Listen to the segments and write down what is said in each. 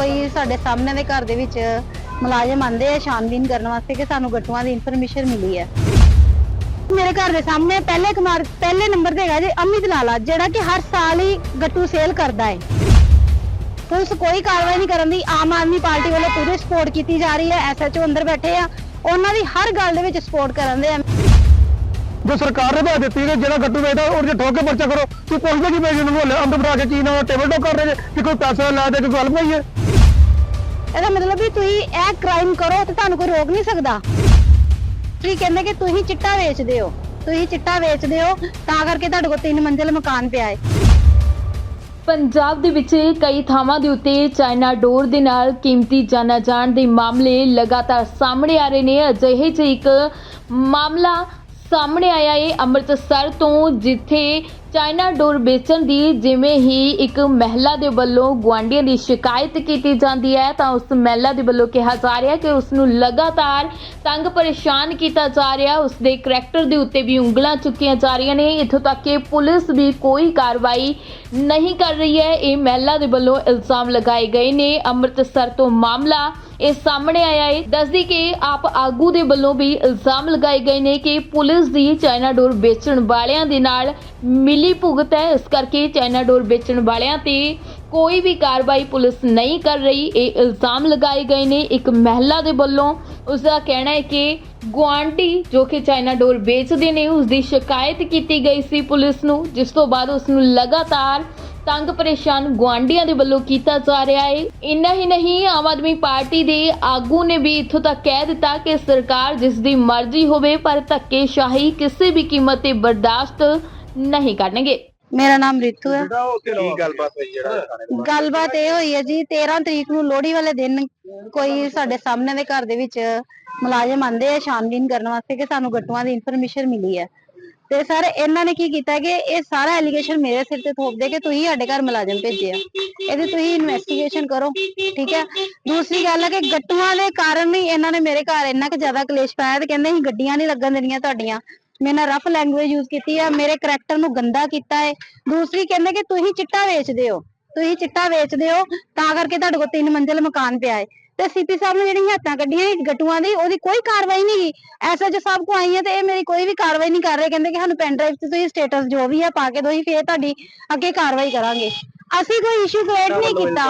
ਕੋਈ ਸਾਡੇ ਸਾਹਮਣੇ ਦੇ ਘਰ ਦੇ ਵਿੱਚ ਮੁਲਾਜ਼ਮ ਆਂਦੇ ਆ ਛਾਨਬੀਨ ਕਰਨ ਵਾਸਤੇ ਕਿ ਸਾਨੂੰ ਗੱਟੂਆਂ ਦੀ ਇਨਫੋਰਮੇਸ਼ਨ ਮਿਲੀ ਹੈ। ਮੇਰੇ ਘਰ ਦੇ ਸਾਹਮਣੇ ਪਹਿਲੇ ਕੁਮਾਰ ਪਹਿਲੇ ਨੰਬਰ ਤੇ ਹੈਗਾ ਜੀ, ਅਮਿਤ ਲਾਲਾ, ਜਿਹੜਾ ਕਿ ਹਰ ਸਾਲ ਹੀ ਗੱਟੂ ਸੇਲ ਕਰਦਾ ਹੈ। ਪੁਲਿਸ ਕੋਈ ਕਾਰਵਾਈ ਨਹੀਂ ਕਰਨ ਦੀ, ਆਮ ਆਦਮੀ ਪਾਰਟੀ ਵੱਲੋਂ ਪੂਰੀ ਸਪੋਰਟ ਕੀਤੀ ਜਾ ਰਹੀ ਹੈ ਐਸਐਚਓ ਅੰਦਰ ਬੈਠੇ ਆ, ਉਹਨਾਂ ਦੀ ਹਰ ਗੱਲ ਦੇ ਵਿੱਚ ਸਪੋਰਟ ਕਰਨ ਦੇ ਆ। ਜੋ ਸਰਕਾਰ ਨੇ ਬਣਾ ਦਿੱਤੀ ਕਿ ਜਿਹੜਾ ਗੱਟੂ ਵੇਚਦਾ ਉਹ ਜੇ ਠੋਕ ਕੇ ਪਰਚਾ ਕਰੋ, ਤੂੰ ਪੁੱਛਦੇ ਕੀ ਪਏ ਜਿਹਨੂੰ ਮੁਹੱਲੇ ਅੰਦਰ ਬਣਾ ਕੇ ਕੀ ਨਾ ਟੇਬਲ ਟੋਕ ਕਰ ਰਹੇ ਜੇ ਕਿ ਕੋਈ ਪੈਸਾ ਲੈ ਦੇ ਕੇ ਗੱਲ ਪਈ ਹੈ? ਇਹਦਾ ਮਤਲਬ ਵੀ ਤੁਸੀਂ ਇਹ ਕ੍ਰਾਈਮ ਕਰੋ ਤੇ ਤੁਹਾਨੂੰ ਕੋਈ ਰੋਕ ਨਹੀਂ ਸਕਦਾ। ਤੁਸੀਂ ਕਹਿੰਦੇ ਕਿ ਤੁਸੀਂ ਚਿੱਟਾ ਵੇਚਦੇ ਹੋ। ਤੁਸੀਂ ਚਿੱਟਾ ਵੇਚਦੇ ਹੋ, ਤਾਂ ਕਰਕੇ ਤੁਹਾਡੇ ਕੋਲ ਤਿੰਨ ਮੰਜ਼ਿਲ ਮਕਾਨ ਪਿਆ ਹੈ। ਪੰਜਾਬ ਦੇ ਵਿੱਚ ਕਈ ਥਾਵਾਂ ਦੇ ਉੱਤੇ ਚਾਈਨਾ ਡੋਰ ਦੇ ਨਾਲ ਕੀਮਤੀ ਜਾਨਾਂ ਜਾਣ ਦੇ ਮਾਮਲੇ ਲਗਾਤਾਰ ਸਾਹਮਣੇ ਆ ਰਹੇ ਨੇ। ਅਜਿਹੇ 'ਚ ਇੱਕ ਮਾਮਲਾ ਸਾਹਮਣੇ ਆਇਆ ਹੈ ਅੰਮ੍ਰਿਤਸਰ ਤੋਂ, ਜਿੱਥੇ ਚਾਈਨਾ ਡੋਰ ਵੇਚਣ ਦੀ ਜਿਵੇਂ ਹੀ ਇੱਕ ਮਹਿਲਾ ਦੇ ਵੱਲੋਂ ਗੁਆਂਢੀਆਂ ਦੀ ਸ਼ਿਕਾਇਤ ਕੀਤੀ ਜਾਂਦੀ ਹੈ, ਤਾਂ ਉਸ ਮਹਿਲਾ ਦੇ ਵੱਲੋਂ ਕਿਹਾ ਜਾ ਰਿਹਾ ਕਿ ਉਸ ਨੂੰ ਲਗਾਤਾਰ ਤੰਗ ਪਰੇਸ਼ਾਨ ਕੀਤਾ ਜਾ ਰਿਹਾ ਉਸ ਦੇ ਕਰੈਕਟਰ ਦੇ ਉੱਤੇ ਵੀ ਉਂਗਲਾਂ ਚੁੱਕੀਆਂ ਜਾ ਰਹੀਆਂ ਨੇ। ਇੱਥੋਂ ਤੱਕ ਕਿ ਪੁਲਿਸ ਵੀ ਕੋਈ ਕਾਰਵਾਈ ਨਹੀਂ ਕਰ ਰਹੀ ਹੈ। ਇਹ ਮਹਿਲਾ ਦੇ ਵੱਲੋਂ ਇਲਜ਼ਾਮ ਲਗਾਏ ਗਏ ਨੇ। ਅੰਮ੍ਰਿਤਸਰ ਤੋਂ ਮਾਮਲਾ ਇਹ ਸਾਹਮਣੇ ਆਇਆ ਹੈ। ਦੱਸਦੀ ਕਿ ਆਪ ਆਗੂ ਦੇ ਵੱਲੋਂ ਵੀ ਇਲਜ਼ਾਮ ਲਗਾਏ ਗਏ ਨੇ ਕਿ ਪੁਲਿਸ ਦੀ ਚਾਈਨਾ ਡੋਰ ਵੇਚਣ ਵਾਲਿਆਂ ਦੇ ਨਾਲ ਮਿਲੀ ਭੁਗਤ ਹੈ। ਇਸ ਕਰਕੇ ਚਾਈਨਾ ਡੋਰ ਵੇਚਣ ਵਾਲਿਆਂ ਤੇ ਕੋਈ ਵੀ ਕਾਰਵਾਈ ਪੁਲਿਸ ਨਹੀਂ ਕਰ ਰਹੀ। ਇਹ ਇਲਜ਼ਾਮ ਲਗਾਏ ਗਏ ਨੇ। ਇੱਕ ਮਹਿਲਾ ਦੇ ਵੱਲੋਂ ਉਸ ਦਾ ਕਹਿਣਾ ਹੈ ਕਿ ਗੁਆਂਢੀ ਜੋ ਕਿ ਚਾਈਨਾ ਡੋਰ ਵੇਚਦੇ ਨੇ, ਉਸ ਦੀ ਸ਼ਿਕਾਇਤ ਕੀਤੀ ਗਈ ਸੀ ਪੁਲਿਸ ਨੂੰ, ਜਿਸ ਤੋਂ ਬਾਅਦ ਉਸ ਨੂੰ ਲਗਾਤਾਰ ਤੰਗ ਪਰੇਸ਼ਾਨ ਗੁਆਂਢੀਆਂ ਦੇ ਵੱਲੋਂ ਕੀਤਾ ਜਾ ਰਿਹਾ ਹੈ ਇੰਨਾ ਹੀ ਨਹੀਂ ਆਮ ਆਦਮੀ ਪਾਰਟੀ ਦੇ ਆਗੂ ਨੇ ਵੀ ਇੱਥੋਂ ਤੱਕ ਕਹਿ ਦਿੱਤਾ ਕਿ ਸਰਕਾਰ ਜਿਸ ਦੀ ਮਰਜ਼ੀ ਹੋਵੇ ਪਰ ਧੱਕੇਸ਼ਾਹੀ ਕਿਸੇ ਵੀ ਕੀਮਤ ਤੇ ਬਰਦਾਸ਼ਤ ਨਹੀਂ ਕਰਨਗੇ। ਮੇਰਾ ਨਾਮ ਰਿਤੂ ਹੈ ਕੀ ਗੱਲਬਾਤ ਹੋਈ ਜਿਹੜਾ ਗੱਲਬਾਤ ਇਹ ਹੋਈ ਹੈ ਜੀ 13 ਤਰੀਕ ਨੂੰ ਲੋਹੜੀ ਵਾਲੇ ਦਿਨ ਕੋਈ ਸਾਡੇ ਸਾਹਮਣੇ ਦੇ ਘਰ ਦੇ ਵਿੱਚ ਮੁਲਾਜ਼ਮ ਆਂਦੇ ਆ ਛਾਨਬੀਨ ਕਰਨ ਵਾਸਤੇ ਕਿ ਸਾਨੂੰ ਗੱਟੂਆਂ ਦੀ ਇਨਫੋਰਮੇਸ਼ਨ ਮਿਲੀ ਹੈ। ਤੇ ਸਰ, ਇਹਨਾਂ ਨੇ ਕੀ ਕੀਤਾ ਕਿ ਇਹ ਸਾਰਾ ਐਲੀਗੇਸ਼ਨ ਮੇਰੇ ਸਿਰ ਤੇ ਥੋਪਦੇ ਕਿ ਤੁਸੀਂ ਸਾਡੇ ਘਰ ਮੁਲਾਜ਼ਮ ਭੇਜੇ ਇਹਦੀ ਤੁਸੀਂ ਇਨਵੈਸਟੀਗੇਸ਼ਨ ਕਰੋ, ਠੀਕ ਹੈ? ਦੂਸਰੀ ਗੱਲ ਹੈ ਕਿ ਗੱਟੂਆਂ ਦੇ ਕਾਰਨ ਹੀ ਇਹਨਾਂ ਨੇ ਮੇਰੇ ਘਰ ਇੰਨਾ ਕੁ ਜ਼ਿਆਦਾ ਕਲੇਸ਼ ਪਾਇਆ ਤੇ ਕਹਿੰਦੇ ਅਸੀਂ ਗੱਡੀਆਂ ਨਹੀਂ ਲੱਗਣ ਦੇਣੀਆਂ ਤੁਹਾਡੀਆਂ। ਮੇਰੇ ਨਾਲ ਰਫ ਲੈਂਗੁਏਜ ਯੂਜ਼ ਕੀਤੀ ਆ, ਮੇਰੇ ਕਰੈਕਟਰ ਨੂੰ ਗੰਦਾ ਕੀਤਾ ਹੈ ਦੂਸਰੀ ਕਹਿੰਦੇ ਕਿ ਤੁਸੀਂ ਚਿੱਟਾ ਵੇਚਦੇ ਹੋ, ਤੁਸੀਂ ਚਿੱਟਾ ਵੇਚਦੇ ਹੋ, ਤਾਂ ਕਰਕੇ ਤੁਹਾਡੇ ਕੋਲ ਤਿੰਨ ਮੰਜ਼ਿਲ ਮਕਾਨ ਪਿਆ ਹੈ ਤੇ ਸੀਪੀ ਸਾਹਿਬ ਨੇ ਜਿਹੜੀਆਂ ਹੱਥਾਂ ਕੱਢੀਆਂ ਸੀ ਗੱਟੂਆਂ ਦੀ ਉਹਦੀ ਕੋਈ ਕਾਰਵਾਈ ਨਹੀਂ ਗਈ। ਐਸਐਚ ਸਾਹਿਬ ਕੋ ਆਈ ਹੈ ਤੇ ਇਹ ਮੇਰੀ ਕੋਈ ਵੀ ਕਾਰਵਾਈ ਨਹੀਂ ਕਰ ਰਹੇ। ਕਹਿੰਦੇ ਕਿ ਸਾਨੂੰ ਪੈਨ ਡਰਾਈਵ ਤੇ ਤੁਸੀਂ ਸਟੇਟਸ ਜੋ ਵੀ ਹੈ ਪਾ ਕੇ ਦੋ ਹੀ ਫੇਰ ਤੁਹਾਡੀ ਅੱਗੇ ਕਾਰਵਾਈ ਕਰਾਂਗੇ। ਅਸੀਂ ਕੋਈ ਇਸ਼ੂ ਕ੍ਰੀਏਟ ਨਹੀਂ ਕੀਤਾ।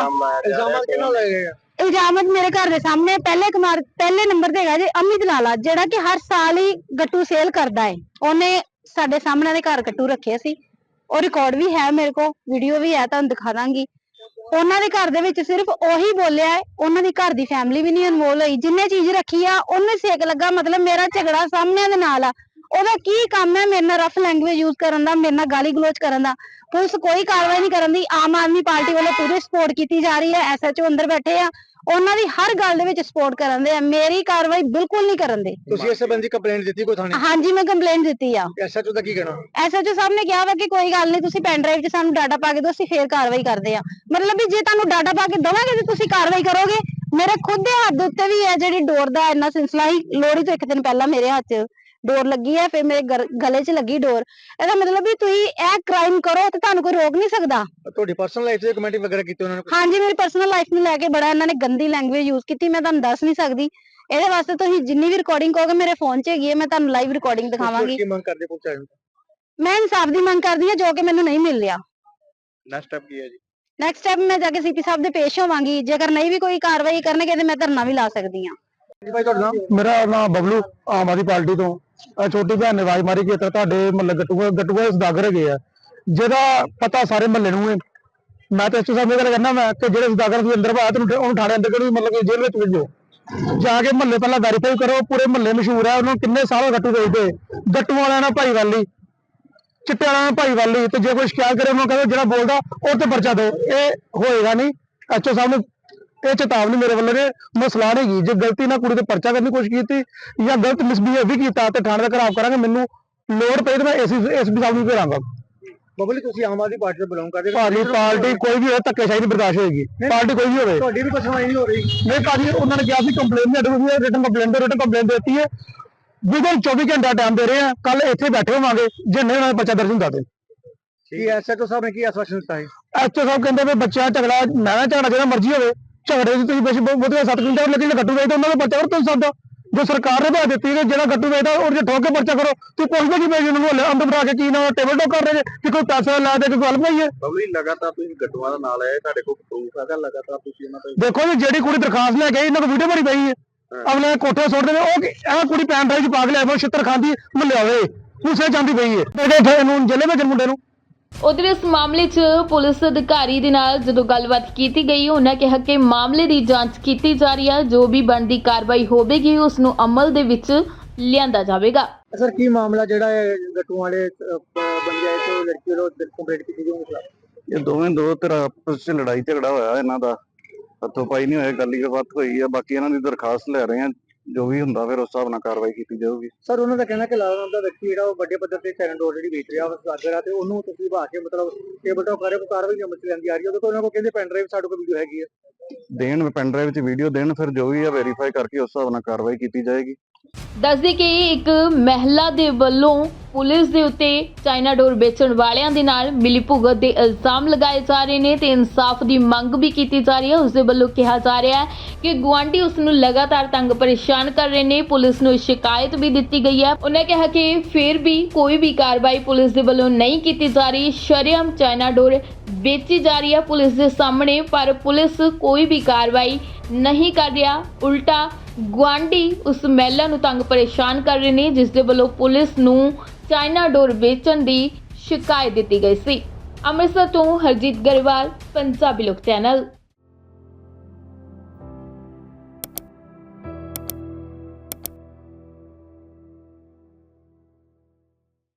ਇਲਜ਼ਾਮਾਂ ਕਿਹਨਾਂ ਲਏ ਗਏ ਆ? ਇਲਜ਼ਾਮਤ ਮੇਰੇ ਘਰ ਦੇ ਸਾਹਮਣੇ ਪਹਿਲੇ ਕੁਮਾਰ ਪਹਿਲੇ ਨੰਬਰ ਤੇ ਹੈਗਾ ਜੀ ਅਮਿਤ ਲਾਲਾ ਜਿਹੜਾ ਕਿ ਹਰ ਸਾਲ ਹੀ ਗੱਟੂ ਸੇਲ ਕਰਦਾ ਹੈ। ਉਹਨੇ ਸਾਡੇ ਸਾਹਮਣੇ ਦੇ ਘਰ ਗੱਟੂ ਰੱਖੇ ਸੀ। ਉਹ ਰਿਕਾਰਡ ਵੀ ਹੈ ਮੇਰੇ ਕੋਲ ਵੀਡੀਓ ਵੀ ਹੈ ਤੁਹਾਨੂੰ ਦਿਖਾ ਦਾਂਗੀ। ਉਹਨਾਂ ਦੇ ਘਰ ਦੇ ਵਿੱਚ ਸਿਰਫ ਉਹੀ ਬੋਲਿਆ ਹੈ, ਉਹਨਾਂ ਦੀ ਘਰ ਦੀ ਫੈਮਿਲੀ ਵੀ ਨਹੀਂ ਇਨਵੋਲ ਹੋਈ, ਜਿੰਨੇ ਚੀਜ਼ ਰੱਖੀ ਆ, ਉਹਨੇ ਸੇਕ ਲੱਗਾ, ਮਤਲਬ ਮੇਰਾ ਝਗੜਾ ਸਾਹਮਣੇ ਦੇ ਨਾਲ ਆ। ਉਹਦਾ ਕੀ ਕੰਮ ਹੈ ਮੇਰੇ ਨਾਲ ਰਫ ਲੈਂਗੁਏਜ ਯੂਜ਼ ਕਰਨ ਦਾ ਮੇਰੇ ਨਾਲ ਗਾਲੀ ਗਲੋਚ ਕਰਨ ਦਾ? ਪੁਲਿਸ ਕੋਈ ਕਾਰਵਾਈ ਨਹੀਂ ਕਰਨ ਦੀ। ਆਮ ਆਦਮੀ ਪਾਰਟੀ ਵੱਲੋਂ ਪੂਰੀ ਸਪੋਰਟ ਕੀਤੀ ਜਾ ਰਹੀ ਹੈ। ਐਸਐਚਓ ਅੰਦਰ ਬੈਠੇ ਆ। ਉਹਨਾਂ ਦੀ ਹਰ ਗੱਲ ਦੇ ਵਿੱਚ ਸਪੋਰਟ ਕਰਨ ਦੇ ਆ। ਮੇਰੀ ਕਾਰਵਾਈ ਬਿਲਕੁਲ ਨਹੀਂ ਕਰਨ ਦੇ। ਤੁਸੀਂ ਇਸ ਸੰਬੰਧੀ ਕੰਪਲੇਂਟ ਦਿੱਤੀ ਕੋਈ ਥਾਣੇ? ਹਾਂਜੀ ਮੈਂ ਕੰਪਲੇਂਟ ਦਿੱਤੀ ਆ। ਐਸਐਚਓ ਦਾ ਕੀ ਕਹਿਣਾ? ਐਸਐਚਓ ਸਾਹਿਬ ਨੇ ਕਿਹਾ ਵਾ ਕਿ ਕੋਈ ਗੱਲ ਨਹੀਂ ਤੁਸੀਂ ਪੈਨ ਡਰਾਈਵ 'ਚ ਸਾਨੂੰ ਡਾਟਾ ਪਾ ਕੇ ਦਿਓ ਅਸੀਂ ਫੇਰ ਕਾਰਵਾਈ ਕਰਦੇ ਆ। ਮਤਲਬ ਵੀ ਜੇ ਤੁਹਾਨੂੰ ਡਾਟਾ ਪਾ ਕੇ ਦਵਾਂਗੇ ਤੇ ਤੁਸੀਂ ਕਾਰਵਾਈ ਕਰੋਗੇ? ਮੇਰੇ ਖੁਦ ਦੇ ਹੱਥ ਉੱਤੇ ਵੀ ਹੈ ਜਿਹੜੀ ਡੋਰ ਦਾ ਇੰਨਾ ਸਿਲਸਿਲਾ ਹੀ ਲੋਹੜੀ ਤੋਂ ਇੱਕ ਦਿਨ ਪਹਿਲਾਂ ਮੇਰੇ ਹੱਥ 'ਚ। ਡੋਰ ਲੱਗੀ ਹੈ ਫਿਰ ਮੇਰੇ ਗਰ- ਗਲੇ 'ਚ ਲੱਗੀ ਡੋਰ। ਇਹਦਾ ਮਤਲਬ ਵੀ ਤੁਸੀਂ ਇਹ ਕ੍ਰਾਈਮ ਕਰੋ ਤੇ ਤੁਹਾਨੂੰ ਕੋਈ ਰੋਕ ਨਹੀਂ ਸਕਦਾ। ਤੁਹਾਡੀ ਪਰਸਨਲ ਲਾਈਫ 'ਚ ਕਮੈਂਟ ਵਗੈਰਾ ਕੀਤੀ ਉਹਨਾਂ ਨੇ ਹਾਂਜੀ ਮੇਰੀ ਪਰਸਨਲ ਲਾਈਫ ਨੂੰ ਲੈ ਕੇ ਬੜਾ ਇਹਨਾਂ ਨੇ ਗੰਦੀ ਲੈਂਗੁਏਜ ਯੂਜ਼ ਕੀਤੀ ਮੈਂ ਤੁਹਾਨੂੰ ਦੱਸ ਨਹੀਂ ਸਕਦੀ। ਇਹਦੇ ਵਾਸਤੇ ਤੁਸੀਂ ਜਿੰਨੀ ਵੀ ਰਿਕਾਰਡਿੰਗ ਕਹੋਗੇ ਮੇਰੇ ਫੋਨ 'ਚ ਹੈਗੀ ਹੈ ਮੈਂ ਤੁਹਾਨੂੰ ਲਾਈਵ ਰਿਕਾਰਡਿੰਗ ਦਿਖਾਵਾਂਗੀ। ਕੀ ਮੰਗ ਕਰਦੇ ਆਏ ਮੈਂ ਇਨਸਾਫ ਦੀ ਮੰਗ ਕਰਦੀ ਹਾਂ ਜੋ ਕਿ ਮੈਨੂੰ ਨਹੀਂ ਮਿਲ ਰਿਹਾ। ਨੈਕਸਟ ਸਟੈਪ ਕੀ ਹੈ ਜੀ? ਨੈਕਸਟ ਸਟੈਪ ਮੈਂ ਜਾ ਕੇ ਸੀਪੀ ਸਾਹਿਬ ਦੇ ਪੇਸ਼ ਹੋਵਾਂਗੀ। ਜੇਕਰ ਨਹੀਂ ਵੀ ਕੋਈ ਕਾਰਵਾਈ ਕਰਨਗੇ ਤੇ ਮੈਂ ਧਰਨਾ ਵੀ ਲਾ ਸਕਦੀ ਹਾਂ। ਜੀ ਭਾਈ ਤੁਹਾਡਾ ਨਾਮ ਮੇਰਾ ਨਾਮ ਬਬਲੂ ਆਮ ਆਦਮੀ ਪਾਰਟੀ ਤੋਂ। ਛੋਟੀ ਭੈਣ ਨੇ ਆਵਾਜ਼ ਮਾਰੀ ਕਿ ਇੱਥੇ ਤੁਹਾਡੇ ਮਹੱਲੇ ਗੱਟੂਏ ਗੱਟੂਏ ਸਦਾਗਰ ਹੈਗੇ ਆ। ਜਿਹਦਾ ਪਤਾ ਸਾਰੇ ਮਹੱਲੇ ਨੂੰ ਹੈ। ਮੈਂ ਤਾਂ ਇਸ ਸਾਹਿਬ ਇਹ ਗੱਲ ਕਹਿੰਦਾ ਮੈਂ ਕਿ ਜਿਹੜੇ ਸਦਾਗਰ ਦੇ ਅੰਦਰ ਬਾਤ ਉਹਨੂੰ ਉਹਨੂੰ ਥਾਣੇ ਅੰਦਰ ਕਿਹੜੀ ਮਤਲਬ ਕਿ ਜੇਲ੍ਹ ਵਿੱਚ ਭੇਜੋ। ਜਾ ਕੇ ਮਹੱਲੇ ਪਹਿਲਾਂ ਵੈਰੀਫਾਈ ਕਰੋ, ਪੂਰੇ ਮਹੱਲੇ ਮਸ਼ਹੂਰ ਹੈ ਉਹਨਾਂ ਨੂੰ ਕਿੰਨੇ ਸਾਲ ਗੱਟੂ ਵੇਚਦੇ। ਗੱਟੂ ਵਾਲਿਆਂ ਨਾਲ ਭਾਈਵਾਲੀ ਚਿੱਟੇ ਵਾਲਿਆਂ ਨਾਲ ਭਾਈ ਵਾਲੀ, ਤੇ ਜੇ ਕੋਈ ਸ਼ਿਕਾਇਤ ਕਰੇ, ਉਹਨੂੰ ਕਹਿੰਦੇ ਜਿਹੜਾ ਬੋਲਦਾ, ਉਹ ਤੇ ਪਰਚਾ ਦਿਓ। ਇਹ ਹੋਏਗਾ ਨਹੀਂ। ਐਚਓ ਸਾਹਿਬ ਨੂੰ ਇਹ ਚੇਤਾਵਨੀ ਮੇਰੇ ਵੱਲੋਂ ਨੇ ਮੈਂ ਸਲਾਹ ਨਹੀਂ ਗਈ। ਜੇ ਗਲਤੀ ਨਾਲ ਕੁੜੀ ਤੇ ਪਰਚਾ ਕਰਨ ਦੀ ਕੋਸ਼ਿਸ਼ ਕੀਤੀ ਜਾਂ ਗਲਤ ਮਿਸਬੀਹੇਵ ਵੀ ਕੀਤਾ ਤੇ ਥਾਣੇ ਦਾ ਘਰਾਵ ਕਰਾਂਗੇ ਮੈਨੂੰ ਲੋੜ ਪਈ ਤੇ ਮੈਂ ਐਸੀ ਐਸਪੀ ਸਾਹਿਬ ਨੂੰ ਘੇਰਾਂਗਾ। ਬਬਲੀ ਤੁਸੀਂ ਆਮ ਆਦਮੀ ਪਾਰਟੀ ਤੋਂ ਬਿਲੋਂਗ ਕਰਦੇ। ਭਾਜੀ ਪਾਰਟੀ ਕੋਈ ਵੀ ਹੋਵੇ ਧੱਕੇਸ਼ਾਹੀ ਨਹੀਂ ਬਰਦਾਸ਼ਤ ਹੋਏਗੀ। ਪਾਰਟੀ ਕੋਈ ਵੀ ਹੋਵੇ। ਤੁਹਾਡੀ ਵੀ ਕੋਈ ਸੁਣਵਾਈ ਨਹੀਂ ਹੋ ਰਹੀ। ਨਹੀਂ ਭਾਜੀ ਉਹਨਾਂ ਨੇ ਕਿਹਾ ਸੀ ਕੰਪਲੇਨ ਨਹੀਂ ਅਡੂ ਰਿਟਨ ਕੰਪਲੇਨ ਦੇ ਰਿਟਨ ਕੰਪਲੇਨ ਦਿੱਤੀ ਹੈ। ਵਿਦਨ 24 ਘੰਟਾ ਟਾਈਮ ਦੇ ਰਹੇ ਆ ਕੱਲ ਇੱਥੇ ਬੈਠੇ ਹੋਵਾਂਗੇ ਜੇ ਨਹੀਂ ਉਹਨਾਂ ਦਾ ਬੱਚਾ ਦਰਜ ਹੁੰਦਾ ਤੇ। ਕੀ ਐਸਐਚਓ ਸਾਹਿਬ ਨੇ ਕੀ ਆਸ਼ਵਾਸਨ ਦਿੱਤਾ ਹੈ ਐਚਓ ਸਾਹਿਬ ਕਹਿੰਦੇ ਵੀ ਬੱਚਿਆਂ ਝਗੜਾ ਨਾ ਝਗੜਾ ਜਿਹੜਾ ਮਰਜ਼ੀ ਹੋਵੇ ਝਗੜੇ ਦੀ ਤੁਸੀਂ ਬੇਸ਼ੱਕ ਬਹੁਤ ਵਧੀਆ ਸੱਤ ਕਿੰਟਰ ਲੇਕਿਨ ਗੱਟੂ ਵੇਚਦਾ ਉਹਨਾਂ ਦਾ ਪਰਚਾ ਕਰ ਸਕਦਾ ਜੋ ਸਰਕਾਰ ਨੇ ਬਣਾ ਦਿੱਤੀ ਹੈ ਜਿਹੜਾ ਗੱਟੂ ਵੇਚਦਾ ਉਹ ਜੇ ਠੋਕ ਕੇ ਪਰਚਾ ਕਰੋ। ਤੂੰ ਪੁੱਛਦੇ ਕੀ ਪਈ ਉਹਨਾਂ ਨੂੰ ਹਲੇ ਅੰਦਰ ਬਣਾ ਕੇ ਕੀ ਨਾ ਟੇਬਲ ਟੋਕ ਕਰ ਰਹੇ ਜੇ ਕਿ ਕੋਈ ਪੈਸਾ ਲਾ ਦੇ ਕੋਈ ਗੱਲ ਪਈ ਹੈ। ਬਬਲੀ ਲਗਾਤਾਰ ਤੁਸੀਂ ਗੱਟੂਆਂ ਦਾ ਨਾਲ ਆਏ ਤੁਹਾਡੇ ਕੋਲ ਪ੍ਰੂਫ ਹੈਗਾ ਲਗਾਤਾਰ ਤੁਸੀਂ ਉਹਨਾਂ ਤੋਂ ਦੇਖੋ ਜੀ ਜਿਹੜੀ ਕੁੜੀ ਦਰਖਾਸਤ ਲੈ ਕੇ ਇਹਨਾਂ ਕੋਲ ਵੀਡੀਓ ਬਣੀ ਪਈ ਹੈ। ਅਗਲੇ ਕੋਠੇ ਸੁੱਟਦੇ ਨੇ ਉਹ ਕਿ- ਇਹ ਕੁੜੀ ਪੈਨ ਡਰਾਈਵ ਚ ਪਾ ਕੇ ਲਿਆ ਛਿੱਤਰ ਖਾਂਦੀ ਮੁੱਲੇ ਆਵੇ ਉਸੇ ਜਾਂਦੀ ਪਈ ਹੈ। ਇਹਦੇ ਇਹਨੂੰ ਜੇਲੇ ਵਿੱਚ ਮੁੰਡੇ ਨੂੰ। ਉਧਰ ਇਸ ਮਾਮਲੇ 'ਚ ਪੁਲਿਸ ਅਧਿਕਾਰੀ ਦੇ ਨਾਲ ਜਦੋਂ ਗੱਲਬਾਤ ਕੀਤੀ ਗਈ ਉਹਨਾਂ ਕਿਹਾ ਕਿ ਮਾਮਲੇ ਦੀ ਜਾਂਚ ਕੀਤੀ ਜਾ ਰਹੀ ਹੈ। ਜੋ ਵੀ ਬਣਦੀ ਕਾਰਵਾਈ ਹੋਵੇਗੀ ਉਸ ਨੂੰ ਅਮਲ ਦੇ ਵਿੱਚ ਲਿਆਂਦਾ ਜਾਵੇਗਾ। ਸਰ ਕੀ ਮਾਮਲਾ ਜਿਹੜਾ ਹੈ ਗੱਟੂਆਂ ਵਾਲੇ ਬੰਦੇ ਆਏ ਤੇ ਉਹ ਲੜਕੀ ਵੱਲੋਂ ਕੰਪਲੀਟ ਕੀਤੀ ਗਈ ਇਹ ਦੋਵੇਂ ਦੋ ਤਰ੍ਹਾਂ ਆਪਸ ਵਿੱਚ ਲੜਾਈ ਝਗੜਾ ਹੋਇਆ ਇਹਨਾਂ ਦਾ। ਹੱਥੋਂ ਪਾਈ ਨਹੀਂ ਹੋਇਆ ਗੱਲ ਬਾਤ ਹੋਈ ਆ। ਬਾਕੀ ਇਹਨਾਂ ਦੀ ਦਰਖਾਸਤ ਲੈ ਰਹੇ ਆ। ਜੋ ਵੀ ਹੁੰਦਾ ਫਿਰ ਉਸ ਹਿਸਾਬ ਨਾਲ ਕਾਰਵਾਈ ਕੀਤੀ ਜਾਊਗੀ। ਸਰ ਉਹਨਾਂ ਦਾ ਕਹਿਣਾ ਕਿ ਲਾਲਾ ਨਾਮ ਦਾ ਵਿਅਕਤੀ ਜਿਹੜਾ ਉਹ ਵੱਡੇ ਪੱਧਰ ਤੇ ਚੈਨਲ ਡੋਰ ਜਿਹੜੀ ਵੇਚ ਰਿਹਾ ਉਹ ਸਾਗਰ ਆ ਤੇ ਉਹਨੂੰ ਤੁਸੀਂ ਬਹਾ ਕੇ ਮਤਲਬ ਟੇਬਲ ਟਾਪ ਕਰ ਹੋ ਕਾਰਵਾਈ ਚ ਲੈਂਦੀ ਆ ਰਹੀ ਉਹਦੇ ਕੋਲ ਉਹਨਾਂ ਕੋਲ ਕਹਿੰਦੇ ਪੈਨ ਡਰਾਈਵ ਸਾਡੇ ਕੋਲ ਵੀਡੀਓ ਹੈਗੀ ਹੈ ਦੇਣ ਪੈਨ ਡਰਾਈਵ 'ਚ ਵੀਡੀਓ ਦੇਣ ਫਿਰ ਜੋ ਵੀ ਆ ਵੈਰੀਫਾਈ ਕਰਕੇ ਉਸ ਹਿਸਾਬ ਨਾਲ ਕਾਰਵਾਈ ਕੀਤੀ ਜਾਏਗੀ। ਦੱਸਦੇ ਕਿ ਇੱਕ ਮਹਿਲਾ ਦੇ ਵੱਲੋਂ ਪੁਲਿਸ ਦੇ ਉੱਤੇ ਚਾਈਨਾ ਡੋਰ ਵੇਚਣ ਵਾਲਿਆਂ ਦੇ ਨਾਲ ਮਿਲੀਭੁਗਤ ਦੇ ਇਲਜ਼ਾਮ ਲਗਾਏ ਜਾ ਰਹੇ ਨੇ ਤੇ ਇਨਸਾਫ ਦੀ ਮੰਗ ਵੀ ਕੀਤੀ ਜਾ ਰਹੀ ਹੈ। ਉਸ ਦੇ ਵੱਲੋਂ ਕਿਹਾ ਜਾ ਰਿਹਾ ਹੈ ਕਿ ਗੁਆਂਢੀ ਉਸ ਨੂੰ ਲਗਾਤਾਰ ਤੰਗ ਪਰੇਸ਼ਾਨ ਕਰ ਰਹੇ ਨੇ। ਪੁਲਿਸ ਨੂੰ ਸ਼ਿਕਾਇਤ ਵੀ ਦਿੱਤੀ ਗਈ ਹੈ। ਉਹਨੇ ਕਿਹਾ ਕਿ ਫਿਰ ਵੀ ਕੋਈ ਵੀ ਕਾਰਵਾਈ ਪੁਲਿਸ ਦੇ ਵੱਲੋਂ ਨਹੀਂ ਕੀਤੀ ਜਾ ਰਹੀ। ਸ਼ਰਮ ਚਾਈਨਾ ਡੋਰ ਵੇਚੀ ਜਾ ਰਹੀ ਹੈ ਪੁਲਿਸ ਦੇ ਸਾਹਮਣੇ, ਪਰ ਪੁਲਿਸ ਕੋਈ ਵੀ ਕਾਰਵਾਈ ਨਹੀਂ ਕਰ ਰਿਹਾ। ਉਲਟਾ ਗੁਆਂਢੀ ਉਸ ਮਹਿਲਾ ਨੂੰ ਤੰਗ ਪਰੇਸ਼ਾਨ ਕਰ ਰਹੇ ਨੇ, ਜਿਸ ਦੇ ਵੱਲੋਂ ਪੁਲਿਸ ਨੂੰ ਚਾਈਨਾ ਡੋਰ ਵੇਚਣ ਦੀ ਸ਼ਿਕਾਇਤ ਦਿੱਤੀ ਗਈ ਸੀ। ਅੰਮ੍ਰਿਤਸਰ ਤੋਂ ਹਰਜੀਤ ਗਰੇਵਾਲ, ਪੰਜਾਬੀ ਲੋਕ ਚੈਨਲ।